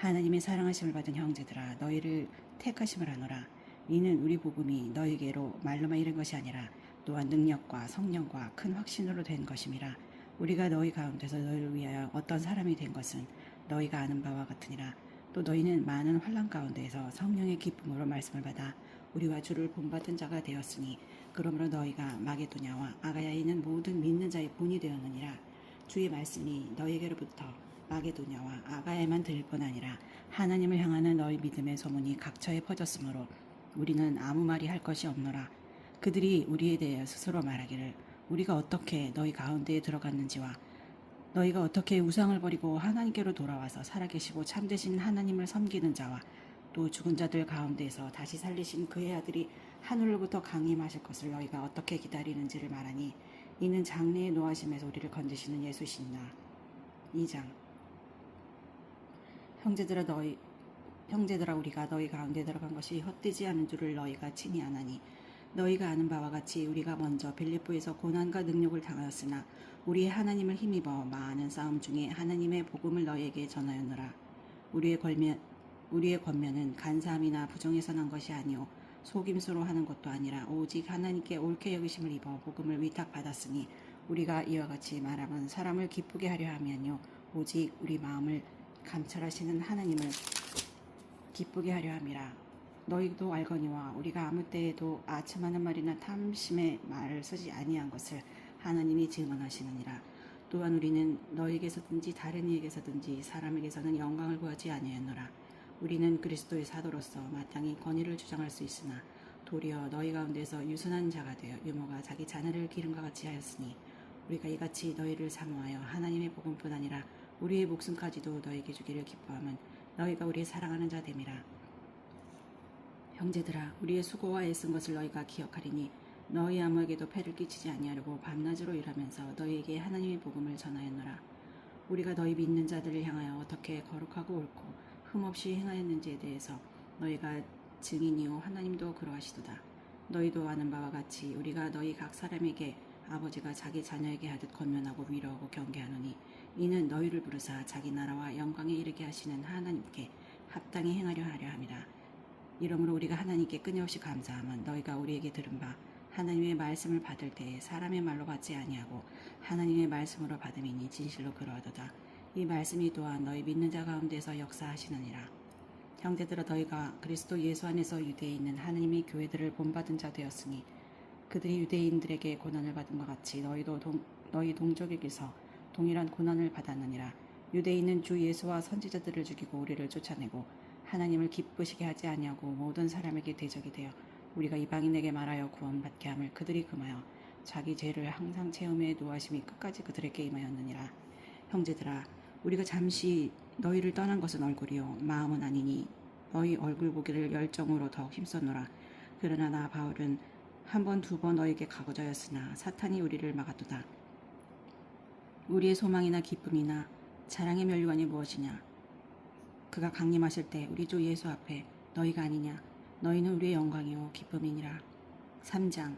하나님의 사랑하심을 받은 형제들아 너희를 택하심을 하노라. 이는 우리 복음이 너희에게로 말로만 이른 것이 아니라 또한 능력과 성령과 큰 확신으로 된 것임이라. 우리가 너희 가운데서 너희를 위하여 어떤 사람이 된 것은 너희가 아는 바와 같으니라. 또 너희는 많은 환란 가운데에서 성령의 기쁨으로 말씀을 받아 우리와 주를 본받은 자가 되었으니 그러므로 너희가 마게도냐와 아가야에 있는 모든 믿는 자의 본이 되었느니라. 주의 말씀이 너희에게로부터 마게도냐와 아가야에만 들릴 뿐 아니라 하나님을 향하는 너희 믿음의 소문이 각처에 퍼졌으므로 우리는 아무 말이 할 것이 없노라 그들이 우리에 대해 스스로 말하기를 우리가 어떻게 너희 가운데에 들어갔는지와 너희가 어떻게 우상을 버리고 하나님께로 돌아와서 살아계시고 참되신 하나님을 섬기는 자와 또 죽은 자들 가운데서 다시 살리신 그의 아들이 하늘로부터 강림하실 것을 너희가 어떻게 기다리는지를 말하니 이는 장래의 노하심에서 우리를 건지시는 예수시니라. 2장 형제들아 너희 형제들아 우리가 너희 가운데 들어간 것이 헛되지 않은 줄을 너희가 친히 아나니. 너희가 아는 바와 같이 우리가 먼저 빌립보에서 고난과 능력을 당하였으나 우리의 하나님을 힘입어 많은 싸움 중에 하나님의 복음을 너희에게 전하였노라. 우리의 권면 우리의 권면은 간사함이나 부정에서 난 것이 아니요 속임수로 하는 것도 아니라 오직 하나님께 옳게 여기심을 입어 복음을 위탁받았으니 우리가 이와 같이 말하면 사람을 기쁘게 하려 하면요. 오직 우리 마음을 감찰하시는 하나님을 기쁘게 하려 함이라. 너희도 알거니와 우리가 아무 때에도 아첨하는 말이나 탐심의 말을 쓰지 아니한 것을 하나님이 증언하시느니라. 또한 우리는 너에게서든지 다른 이에게서든지 사람에게서는 영광을 구하지 아니하노라. 우리는 그리스도의 사도로서 마땅히 권위를 주장할 수 있으나 도리어 너희 가운데서 유순한 자가 되어 유모가 자기 자녀를 기름과 같이 하였으니 우리가 이같이 너희를 사모하여 하나님의 복음뿐 아니라 우리의 목숨까지도 너에게 주기를 기뻐하면 너희가 우리의 사랑하는 자 됨이라. 형제들아 우리의 수고와 애쓴 것을 너희가 기억하리니 너희 아무에게도 패를 끼치지 아니하려고 밤낮으로 일하면서 너희에게 하나님의 복음을 전하였노라. 우리가 너희 믿는 자들을 향하여 어떻게 거룩하고 옳고 흠없이 행하였는지에 대해서 너희가 증인이요 하나님도 그러하시도다. 너희도 아는 바와 같이 우리가 너희 각 사람에게 아버지가 자기 자녀에게 하듯 권면하고 위로하고 경계하노니 이는 너희를 부르사 자기 나라와 영광에 이르게 하시는 하나님께 합당히 행하려 하려 함이라. 이러므로 우리가 하나님께 끊임없이 감사하면 너희가 우리에게 들은 바 하나님의 말씀을 받을 때에 사람의 말로 받지 아니하고 하나님의 말씀으로 받음이니 진실로 그러하도다. 이 말씀이 또한 너희 믿는 자 가운데서 역사하시느니라. 형제들아 너희가 그리스도 예수 안에서 유대에 있는 하나님의 교회들을 본받은 자 되었으니 그들이 유대인들에게 고난을 받은 것 같이 너희도 동, 너희 동족에게서 동일한 고난을 받았느니라. 유대인은 주 예수와 선지자들을 죽이고 우리를 쫓아내고 하나님을 기쁘시게 하지 아니하고 모든 사람에게 대적이 되어 우리가 이방인에게 말하여 구원받게 함을 그들이 금하여 자기 죄를 항상 체험해 노하심이 끝까지 그들에게 임하였느니라. 형제들아 우리가 잠시 너희를 떠난 것은 얼굴이요 마음은 아니니 너희 얼굴 보기를 열정으로 더욱 힘썼노라. 그러나 나 바울은 한 번 두 번 너에게 가고자였으나 사탄이 우리를 막았도다. 우리의 소망이나 기쁨이나 자랑의 면류관이 무엇이냐? 그가 강림하실 때 우리 주 예수 앞에 너희가 아니냐? 너희는 우리의 영광이요 기쁨이니라. 3장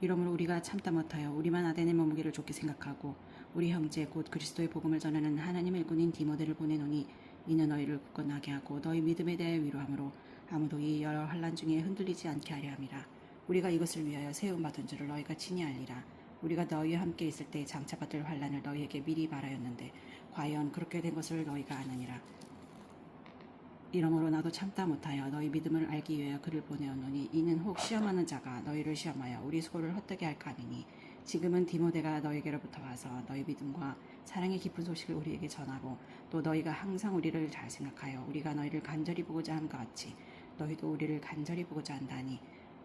이러므로 우리가 참다 못하여 우리만 아덴의 머무기를 좋게 생각하고 우리 형제 곧 그리스도의 복음을 전하는 하나님의 일꾼인 디모데를 보내노니 이는 너희를 굳건하게 하고 너희 믿음에 대해 위로함으로 아무도 이 여러 환란 중에 흔들리지 않게 하려 함이라. 우리가 이것을 위하여 세움 받은 줄을 너희가 친히 알리라. 우리가 너희와 함께 있을 때 장차 받을 환란을 너희에게 미리 말하였는데 과연 그렇게 된 것을 너희가 아느니라. 이러므로 나도 참다 못하여 너희 믿음을 알기 위하여 그를 보내었노니 이는 혹 시험하는 자가 너희를 시험하여 우리 수고를 헛되게 할까 하니니 지금은 디모데가 너희에게로부터 와서 너희 믿음과 사랑의 깊은 소식을 우리에게 전하고 또 너희가 항상 우리를 잘 생각하여 우리가 너희를 간절히 보고자 함과 같이 너희도 우리를 간절히 보고자 한다니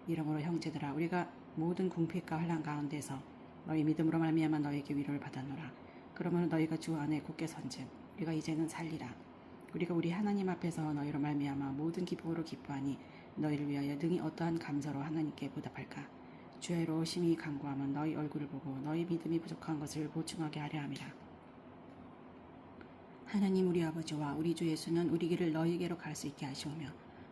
이러므로 형제들아 우리가 모든 궁핍과 환란 가운데서 너희 믿음으로 말미암아 너희에게 위로를 받았노라. 그러므로 너희가 주 안에 굳게 선즉 우리가 이제는 살리라. 우리가 우리 하나님 앞에서 너희로 말미암아 모든 기쁨으로 기뻐하니 너희를 위하여 능히 어떠한 감사로 하나님께 보답할까? 주의로 심히 간구하면 너희 얼굴을 보고 너희 믿음이 부족한 것을 보충하게 하려 함이라. 하나님 우리 아버지와 우리 주 예수는 우리 길을 너희에게로 갈 수 있게 하시오며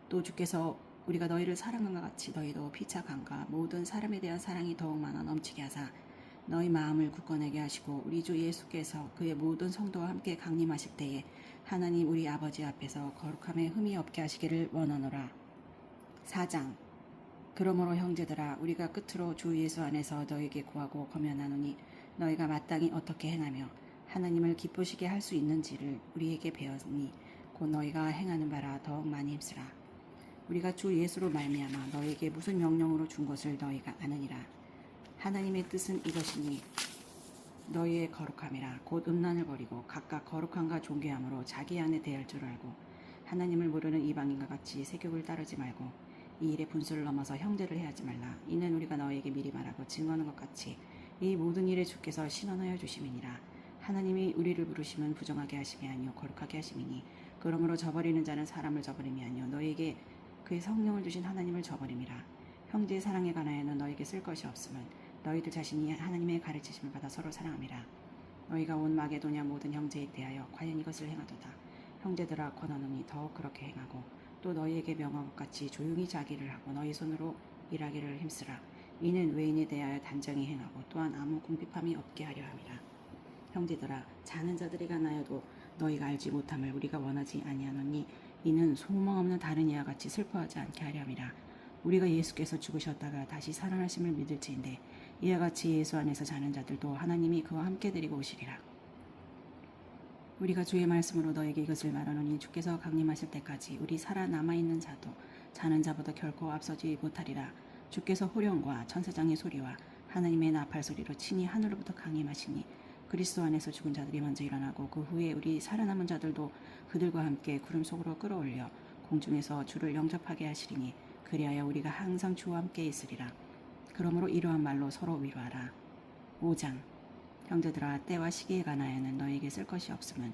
또 주께서 우리가 너희를 사랑한 것 같이 너희도 피차 간과 모든 사람에 대한 사랑이 더욱 많아 넘치게 하사 너희 마음을 굳건하게 하시고 우리 주 예수께서 그의 모든 성도와 함께 강림하실 때에 하나님 우리 아버지 앞에서 거룩함에 흠이 없게 하시기를 원하노라. 4장 그러므로 형제들아 우리가 끝으로 주 예수 안에서 너에게 구하고 거면하노니 너희가 마땅히 어떻게 행하며 하나님을 기쁘시게 할 수 있는지를 우리에게 배웠니 곧 너희가 행하는 바라 더욱 많이 힘쓰라. 우리가 주 예수로 말미암아 너에게 무슨 명령으로 준 것을 너희가 아느니라. 하나님의 뜻은 이것이니 너희의 거룩함이라. 곧 음란을 버리고 각각 거룩함과 존귀함으로 자기 안에 대할 줄 알고 하나님을 모르는 이방인과 같이 세격을 따르지 말고 이 일의 분수를 넘어서 형제를 해하지 말라. 이는 우리가 너희에게 미리 말하고 증언하는 것 같이 이 모든 일에 주께서 신원하여 주심이니라. 하나님이 우리를 부르심은 부정하게 하심이 아니요 거룩하게 하심이니 그러므로 저버리는 자는 사람을 저버림이 아니요 너희에게 그의 성령을 주신 하나님을 저버림이라. 형제의 사랑에 관하여는 너에게 쓸 것이 없음은 너희들 자신이 하나님의 가르치심을 받아 서로 사랑함이라. 너희가 온 마게도냐 모든 형제에 대하여 과연 이것을 행하도다. 형제들아 권하노니 더욱 그렇게 행하고 또 너희에게 명한 것 같이 조용히 자기를 하고 너희 손으로 일하기를 힘쓰라. 이는 외인에 대하여 단정히 행하고 또한 아무 궁핍함이 없게 하려 함이라. 형제들아 자는 자들이 가나여도 너희가 알지 못함을 우리가 원하지 아니하노니 이는 소망 없는 다른 이와 같이 슬퍼하지 않게 하려 함이라. 우리가 예수께서 죽으셨다가 다시 살아나심을 믿을지인데 이와 같이 예수 안에서 자는 자들도 하나님이 그와 함께 데리고 오시리라. 우리가 주의 말씀으로 너에게 이것을 말하노니 주께서 강림하실 때까지 우리 살아 남아 있는 자도 자는 자보다 결코 앞서지 못하리라. 주께서 호령과 천사장의 소리와 하나님의 나팔 소리로 친히 하늘로부터 강림하시니 그리스도 안에서 죽은 자들이 먼저 일어나고 그 후에 우리 살아남은 자들도 그들과 함께 구름 속으로 끌어올려 공중에서 주를 영접하게 하시리니 그리하여 우리가 항상 주와 함께 있으리라. 그러므로 이러한 말로 서로 위로하라. 5장 형제들아 때와 시기에 관하여는 너에게 쓸 것이 없음은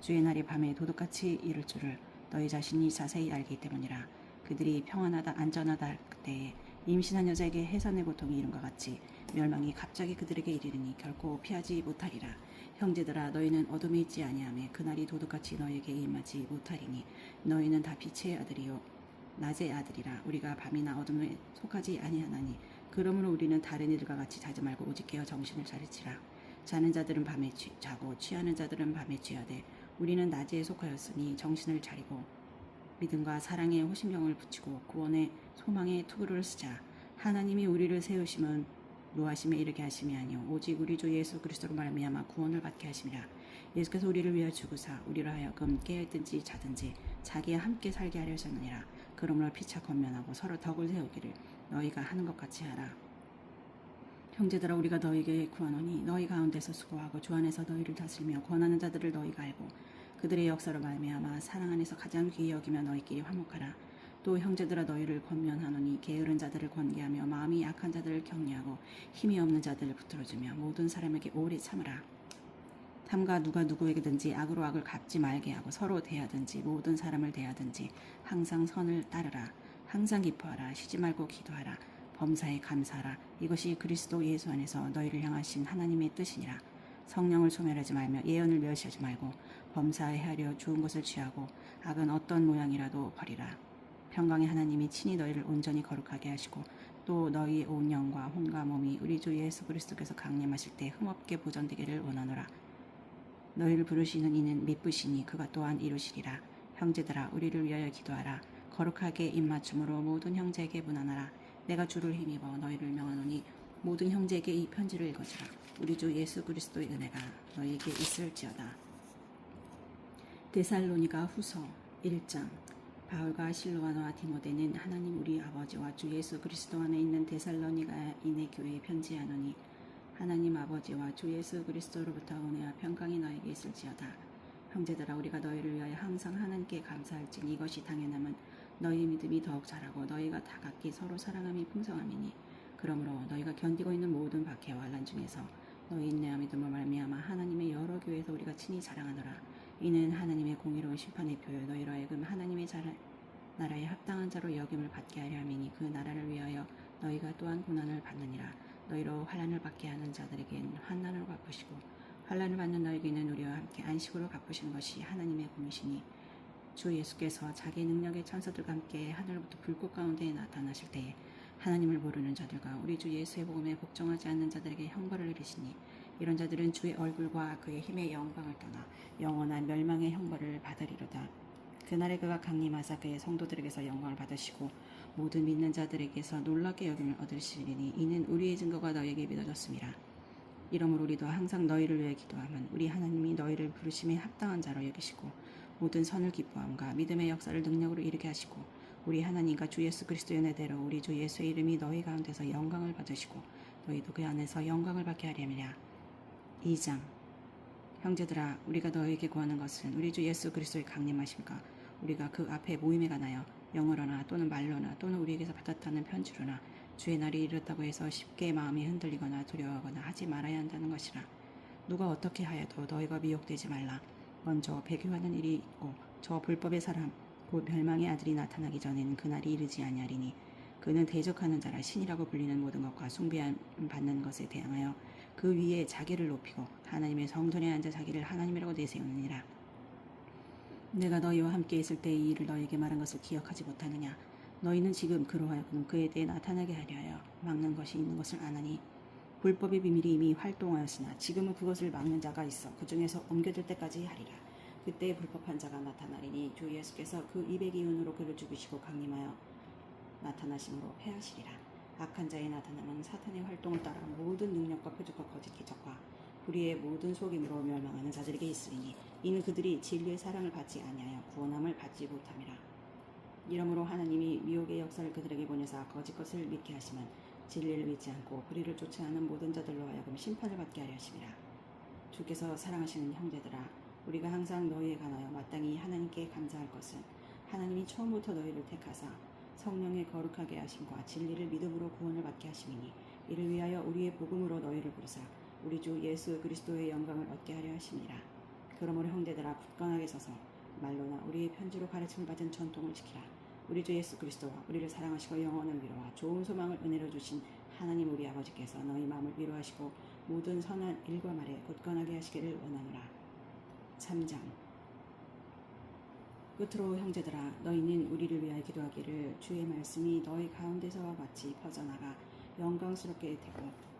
주의 날이 밤에 도둑같이 이를 줄을 너희 자신이 자세히 알기 때문이라. 그들이 평안하다 안전하다 할 때에 임신한 여자에게 해산의 고통이 이른것 같이 멸망이 갑자기 그들에게 이르니 결코 피하지 못하리라. 형제들아 너희는 어둠에 있지 아니하며 그날이 도둑같이 너희에게 임하지 못하리니 너희는 다 빛의 아들이요 낮의 아들이라 우리가 밤이나 어둠에 속하지 아니하나니 그러므로 우리는 다른 이들과 같이 자지 말고 오직 깨어 정신을 차리치라. 자는 자들은 밤에 취, 자고 취하는 자들은 밤에 취하되 우리는 낮에 속하였으니 정신을 차리고 믿음과 사랑에 호심경을 붙이고 구원의 소망의 투구를 쓰자. 하나님이 우리를 세우심은 노하심에 이르게 하심이 아니요 오직 우리 주 예수 그리스도로 말미암아 구원을 받게 하심이라. 예수께서 우리를 위하여 죽으사 우리로 하여금 깨어있든지 자든지 자기와 함께 살게 하려 하셨느니라 그러므로 피차 건면하고 서로 덕을 세우기를 너희가 하는 것 같이 하라. 형제들아 우리가 너희에게 구하노니 너희 가운데서 수고하고 주 안에서 너희를 다스리며 권하는 자들을 너희가 알고 그들의 역사로 말미암아 사랑 안에서 가장 귀히 여기며 너희끼리 화목하라. 또 형제들아 너희를 권면하노니 게으른 자들을 권계하며 마음이 약한 자들을 격려하고 힘이 없는 자들을 붙들어주며 모든 사람에게 오래 참으라 탐가 누가 누구에게든지 악으로 악을 갚지 말게 하고 서로 대하든지 모든 사람을 대하든지 항상 선을 따르라. 항상 기뻐하라. 쉬지 말고 기도하라. 범사에 감사하라. 이것이 그리스도 예수 안에서 너희를 향하신 하나님의 뜻이니라. 성령을 소멸하지 말며 예언을 멸시하지 말고 범사에 하려 좋은 것을 취하고 악은 어떤 모양이라도 버리라. 평강의 하나님이 친히 너희를 온전히 거룩하게 하시고 또 너희의 온 영과 혼과 몸이 우리 주 예수 그리스도께서 강림하실 때 흠없게 보존되기를 원하노라 너희를 부르시는 이는 미쁘시니 그가 또한 이루시리라. 형제들아 우리를 위하여 기도하라. 거룩하게 입맞춤으로 모든 형제에게 문안하라. 내가 주를 힘입어 너희를 명하노니 모든 형제에게 이 편지를 읽어주라. 우리 주 예수 그리스도의 은혜가 너희에게 있을지어다. 데살로니가 후서 1장 바울과 실로아노와 디모데는 하나님 우리 아버지와 주 예수 그리스도 안에 있는 데살로니가인의 교회에 편지하노니 하나님 아버지와 주 예수 그리스도로부터 은혜와 평강이 너에게 있을지어다. 형제들아 우리가 너희를 위하여 항상 하나님께 감사할지니 이것이 당연함은 너희 믿음이 더욱 자라고 너희가 다 각기 서로 사랑함이 풍성함이니 그러므로 너희가 견디고 있는 모든 박해와 환란 중에서 너희 인내와 믿음을 말미암아 하나님의 여러 교회에서 우리가 친히 자랑하노라. 이는 하나님의 공의로운 심판의 표요 너희로 하여금 하나님의 자라, 나라에 합당한 자로 여김을 받게 하려 함이니 그 나라를 위하여 너희가 또한 고난을 받느니라 너희로 환란을 받게 하는 자들에겐 환난으로 갚으시고 환란을 받는 너에게는 우리와 함께 안식으로 갚으시는 것이 하나님의 공이시니 주 예수께서 자기 능력의 천사들과 함께 하늘로부터 불꽃 가운데 나타나실 때에 하나님을 모르는 자들과 우리 주 예수의 복음에 복종하지 않는 자들에게 형벌을 내리시니 이런 자들은 주의 얼굴과 그의 힘의 영광을 떠나 영원한 멸망의 형벌을 받으리로다. 그날에 그가 강림하사 그의 성도들에게서 영광을 받으시고 모든 믿는 자들에게서 놀랍게 여김을 얻으시리니 이는 우리의 증거가 너에게 믿어졌습니다. 이러므로 우리도 항상 너희를 위해 기도하면 우리 하나님이 너희를 부르심에 합당한 자로 여기시고 모든 선을 기뻐함과 믿음의 역사를 능력으로 이루게 하시고 우리 하나님과 주 예수 그리스도의 은혜대로 우리 주 예수의 이름이 너희 가운데서 영광을 받으시고 너희도 그 안에서 영광을 받게 하려니라. 2장 형제들아 우리가 너희에게 구하는 것은 우리 주 예수 그리스도의 강림하심과 우리가 그 앞에 모임에 관하여 영어로나 또는 말로나 또는 우리에게서 받았다는 편지로나 주의 날이 이르렀다고 해서 쉽게 마음이 흔들리거나 두려워하거나 하지 말아야 한다는 것이라. 누가 어떻게 하여도 너희가 미혹되지 말라. 먼저 배교하는 일이 있고 저 불법의 사람 곧 멸망의 아들이 나타나기 전에는 그날이 이르지 아니하리니 그는 대적하는 자라 신이라고 불리는 모든 것과 숭배함 받는 것에 대항하여 그 위에 자기를 높이고 하나님의 성전에 앉아 자기를 하나님이라고 내세우느니라 내가 너희와 함께 있을 때 이 일을 너희에게 말한 것을 기억하지 못하느냐? 너희는 지금 그로하여금 그에 대해 나타나게 하려 하여 막는 것이 있는 것을 아나니 불법의 비밀이 이미 활동하였으나 지금은 그것을 막는 자가 있어 그 중에서 옮겨질 때까지 하리라. 그때 불법한 자가 나타나리니 주 예수께서 그 입의 기운으로 그를 죽이시고 강림하여 나타나심으로 패하시리라. 악한 자의 나타남은 사탄의 활동을 따라 모든 능력과 표적과 거짓 기적과 불의의 모든 속임으로 멸망하는 자들에게 있으리니 이는 그들이 진리의 사랑을 받지 아니하여 구원함을 받지 못함이라. 이러므로 하나님이 미혹의 역사를 그들에게 보내사 거짓 것을 믿게 하시면 진리를 믿지 않고 불의를 쫓아 하는 모든 자들로 하여금 심판을 받게 하려 하심이라 주께서 사랑하시는 형제들아 우리가 항상 너희에 관하여 마땅히 하나님께 감사할 것은 하나님이 처음부터 너희를 택하사 성령의 거룩하게 하심과 진리를 믿음으로 구원을 받게 하심이니 이를 위하여 우리의 복음으로 너희를 부르사 우리 주 예수 그리스도의 영광을 얻게 하려 하심이라 그러므로 형제들아 굳건하게 서서 말로나 우리의 편지로 가르침을 받은 전통을 지키라. 우리 주 예수 그리스도와 우리를 사랑하시고 영원을 위로와 좋은 소망을 은혜로 주신 하나님 우리 아버지께서 너희 마음을 위로하시고 모든 선한 일과 말에 굳건하게 하시기를 원하노라. 3장. 끝으로 형제들아 너희는 우리를 위하여 기도하기를 주의 말씀이 너희 가운데서와 같이 퍼져나가 영광스럽게 되고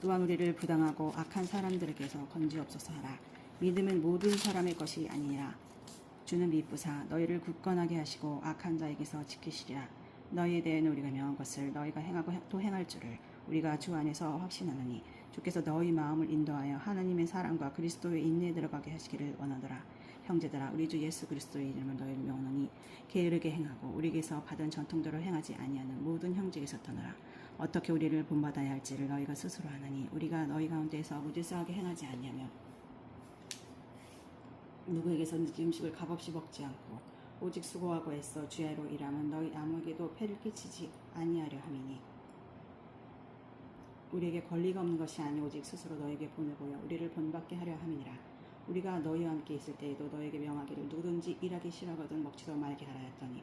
또한 우리를 부당하고 악한 사람들에게서 건지옵소서 하라. 믿음은 모든 사람의 것이 아니라. 주는 미쁘사 너희를 굳건하게 하시고 악한 자에게서 지키시리라. 너희에 대해는 우리가 명한 것을 너희가 행하고 또 행할 줄을 우리가 주 안에서 확신하노니 주께서 너희 마음을 인도하여 하나님의 사랑과 그리스도의 인내에 들어가게 하시기를 원하더라. 형제들아 우리 주 예수 그리스도의 이름을 너희를 명하노니 게으르게 행하고 우리에게서 받은 전통대로 행하지 아니하는 모든 형제에게서 떠나라 어떻게 우리를 본받아야 할지를 너희가 스스로 하나니 우리가 너희 가운데서 무질서하게 행하지 아니하며 누구에게서든지 음식을 값없이 먹지 않고 오직 수고하고 애써 주야로 일하면 너희 아무에게도 폐를 끼치지 아니하려 함이니 우리에게 권리가 없는 것이 아니 오직 스스로 너에게 보여 우리를 본받게 하려 함이니라. 우리가 너희와 함께 있을 때에도 너에게 명하기를 누구든지 일하기 싫어하거든 먹지도 말게 하라 했더니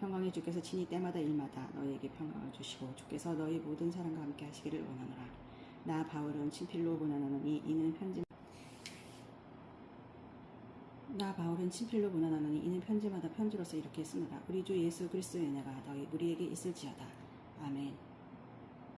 평강의 주께서 친히 때마다 일마다 너희에게 평강을 주시고 주께서 너희 모든 사람과 함께 하시기를 원하노라. 나 바울은 친필로 보내노니 이는 편지 나 바울은 친필로 보내노니 이는 편지마다 편지로서 이렇게 씁니다 우리 주 예수 그리스도의 은혜가 너희 우리에게 있을지어다. 아멘